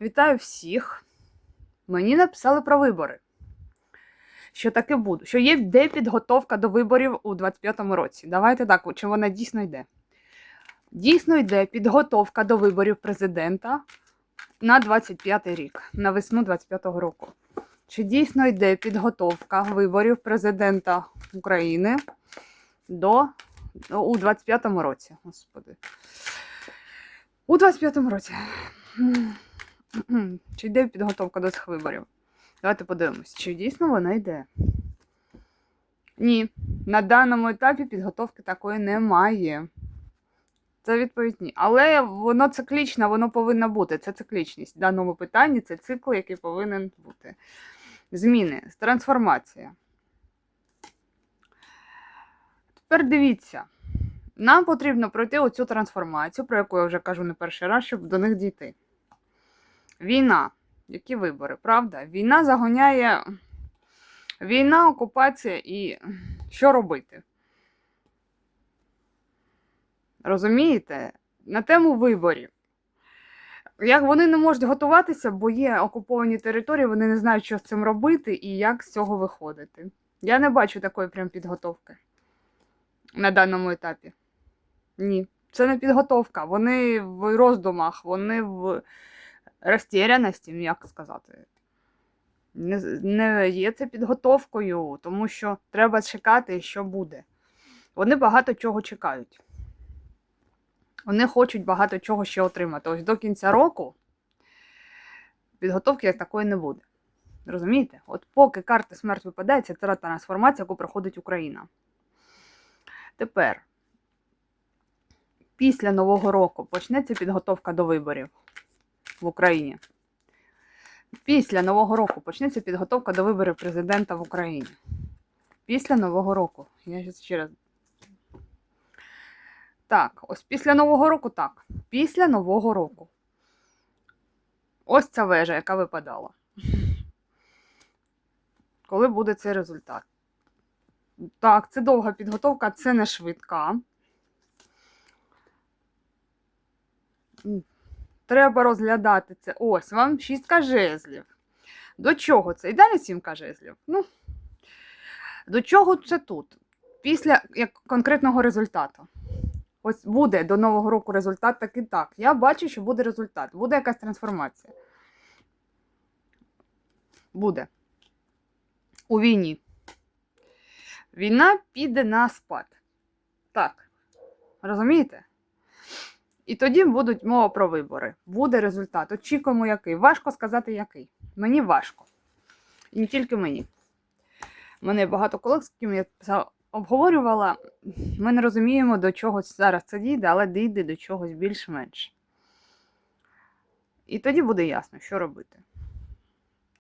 Вітаю всіх. Мені написали про вибори. Що таке буде? Що є йде підготовка до виборів у 25-му році. Давайте так, чи вона дійсно йде. Дійсно йде підготовка до виборів президента на 25-й рік, на весну 25-го року. Чи дійсно йде підготовка виборів президента України до у 25-му році? Господи. У 25-му році. Чи йде підготовка до цих виборів? Давайте подивимось, чи дійсно вона йде. Ні, на даному етапі підготовки такої немає. Це відповідь ні. Але воно циклічне, воно повинно бути. Це циклічність. В даному питанні це цикл, який повинен бути. Зміни, трансформація. Тепер дивіться. Нам потрібно пройти оцю трансформацію, про яку я вже кажу не перший раз, щоб до них дійти. Війна. Які вибори, правда? Війна загоняє. Війна, окупація і що робити? Розумієте? На тему виборів. Як вони не можуть готуватися, бо є окуповані території, вони не знають, що з цим робити і як з цього виходити. Я не бачу такої прям підготовки на даному етапі. Ні, це не підготовка. Вони в роздумах, вони в розтіряності, як сказати. Не, не є це підготовкою, тому що треба чекати, що буде. Вони багато чого чекають. Вони хочуть багато чого ще отримати. Ось до кінця року підготовки як такої не буде. Розумієте? От поки карта смерть випадає, це та трансформація, яку проходить Україна. Тепер, після Нового року почнеться підготовка до виборів в Україні. Після Нового року почнеться підготовка до виборів президента в Україні. Після Нового року. Я ще раз. Так, ось після Нового року так. Після Нового року. Ось ця вежа, яка випадала. Коли буде цей результат? Так, це довга підготовка, це не швидка. Треба розглядати це. Ось вам шістка жезлів. До чого це? І далі сімка жезлів. Ну, до чого це тут? Після як конкретного результату. Ось буде до Нового року результат так і так. Я бачу, що буде результат, буде якась трансформація. Буде. У війні. Війна піде на спад. Так. Розумієте? І тоді будуть мова про вибори. Буде результат. Очікуємо, який. Важко сказати, який. Мені важко. І не тільки мені. Мене багато колег, з ким я це обговорювала. Ми не розуміємо, до чого зараз це дійде, але дійде до чогось більш-менш. І тоді буде ясно, що робити.